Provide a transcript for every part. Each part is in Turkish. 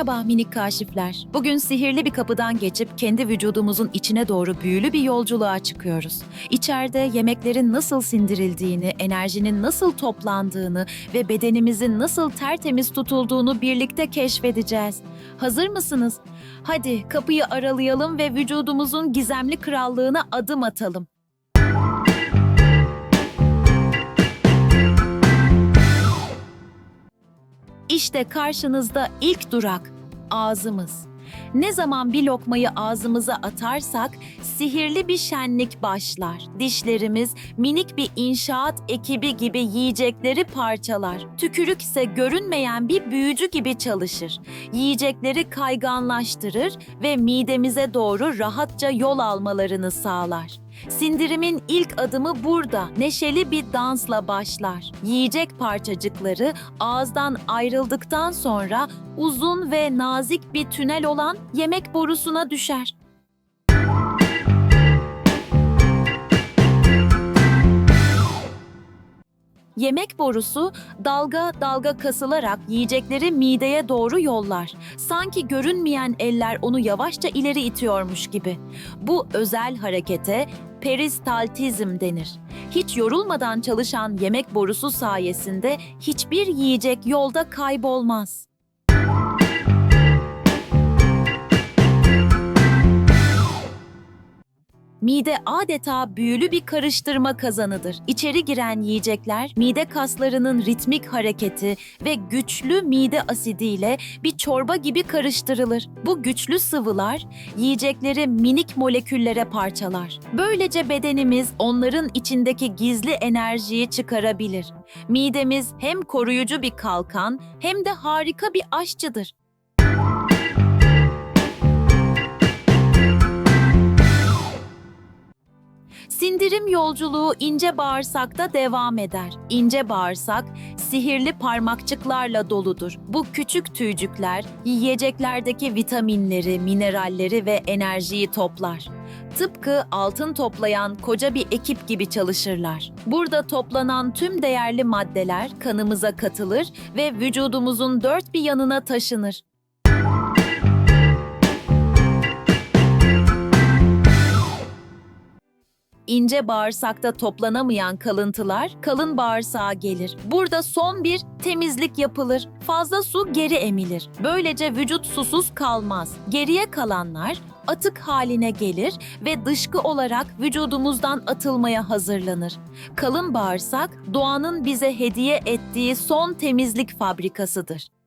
Merhaba minik kaşifler. Bugün sihirli bir kapıdan geçip kendi vücudumuzun içine doğru büyülü bir yolculuğa çıkıyoruz. İçeride yemeklerin nasıl sindirildiğini, enerjinin nasıl toplandığını ve bedenimizin nasıl tertemiz tutulduğunu birlikte keşfedeceğiz. Hazır mısınız? Hadi kapıyı aralayalım ve vücudumuzun gizemli krallığına adım atalım. İşte karşınızda ilk durak, ağzımız. Ne zaman bir lokmayı ağzımıza atarsak sihirli bir şenlik başlar. Dişlerimiz minik bir inşaat ekibi gibi yiyecekleri parçalar. Tükürük ise görünmeyen bir büyücü gibi çalışır. Yiyecekleri kayganlaştırır ve midemize doğru rahatça yol almalarını sağlar. Sindirimin ilk adımı burada. Neşeli bir dansla başlar. Yiyecek parçacıkları ağızdan ayrıldıktan sonra uzun ve nazik bir tünel olan yemek borusuna düşer. Yemek borusu dalga dalga kasılarak yiyecekleri mideye doğru yollar. Sanki görünmeyen eller onu yavaşça ileri itiyormuş gibi. Bu özel harekete peristaltizm denir. Hiç yorulmadan çalışan yemek borusu sayesinde hiçbir yiyecek yolda kaybolmaz. Mide adeta büyülü bir karıştırma kazanıdır. İçeri giren yiyecekler mide kaslarının ritmik hareketi ve güçlü mide asidiyle bir çorba gibi karıştırılır. Bu güçlü sıvılar yiyecekleri minik moleküllere parçalar. Böylece bedenimiz onların içindeki gizli enerjiyi çıkarabilir. Midemiz hem koruyucu bir kalkan hem de harika bir aşçıdır. Sindirim yolculuğu ince bağırsakta devam eder. İnce bağırsak sihirli parmakçıklarla doludur. Bu küçük tüycükler yiyeceklerdeki vitaminleri, mineralleri ve enerjiyi toplar. Tıpkı altın toplayan koca bir ekip gibi çalışırlar. Burada toplanan tüm değerli maddeler kanımıza katılır ve vücudumuzun dört bir yanına taşınır. İnce bağırsakta toplanamayan kalıntılar kalın bağırsağa gelir. Burada son bir temizlik yapılır. Fazla su geri emilir. Böylece vücut susuz kalmaz. Geriye kalanlar atık haline gelir ve dışkı olarak vücudumuzdan atılmaya hazırlanır. Kalın bağırsak doğanın bize hediye ettiği son temizlik fabrikasıdır.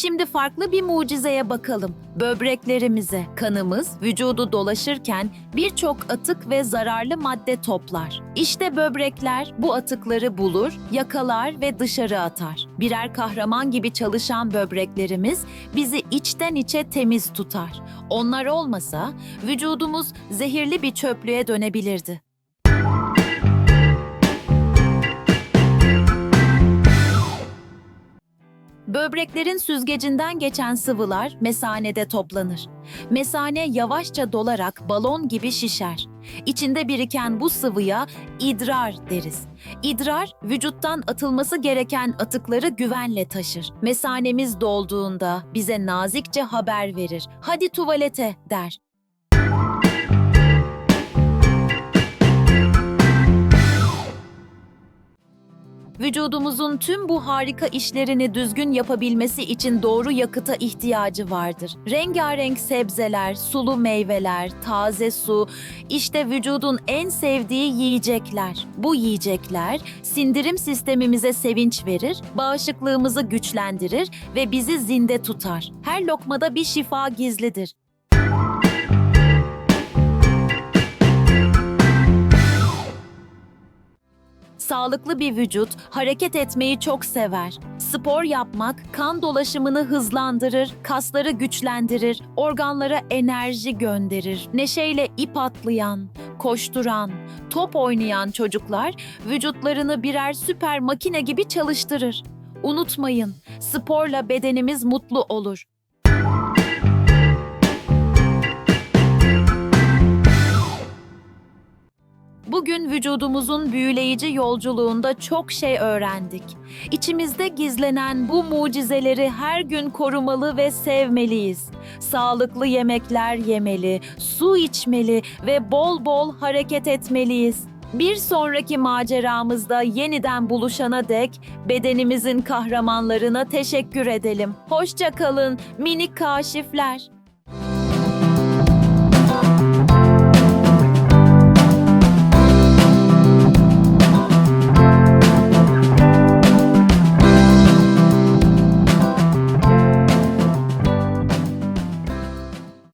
Şimdi farklı bir mucizeye bakalım. Böbreklerimize, kanımız vücudu dolaşırken birçok atık ve zararlı madde toplar. İşte böbrekler bu atıkları bulur, yakalar ve dışarı atar. Birer kahraman gibi çalışan böbreklerimiz bizi içten içe temiz tutar. Onlar olmasa vücudumuz zehirli bir çöplüğe dönebilirdi. Böbreklerin süzgecinden geçen sıvılar mesanede toplanır. Mesane yavaşça dolarak balon gibi şişer. İçinde biriken bu sıvıya idrar deriz. İdrar, vücuttan atılması gereken atıkları güvenle taşır. Mesanemiz dolduğunda bize nazikçe haber verir. Hadi tuvalete der. Vücudumuzun tüm bu harika işlerini düzgün yapabilmesi için doğru yakıta ihtiyacı vardır. Rengarenk sebzeler, sulu meyveler, taze su, işte vücudun en sevdiği yiyecekler. Bu yiyecekler sindirim sistemimize sevinç verir, bağışıklığımızı güçlendirir ve bizi zinde tutar. Her lokmada bir şifa gizlidir. Sağlıklı bir vücut hareket etmeyi çok sever. Spor yapmak kan dolaşımını hızlandırır, kasları güçlendirir, organlara enerji gönderir. Neşeyle ip atlayan, koşturan, top oynayan çocuklar vücutlarını birer süper makine gibi çalıştırır. Unutmayın, sporla bedenimiz mutlu olur. Bugün vücudumuzun büyüleyici yolculuğunda çok şey öğrendik. İçimizde gizlenen bu mucizeleri her gün korumalı ve sevmeliyiz. Sağlıklı yemekler yemeli, su içmeli ve bol bol hareket etmeliyiz. Bir sonraki maceramızda yeniden buluşana dek bedenimizin kahramanlarına teşekkür edelim. Hoşça kalın minik kaşifler.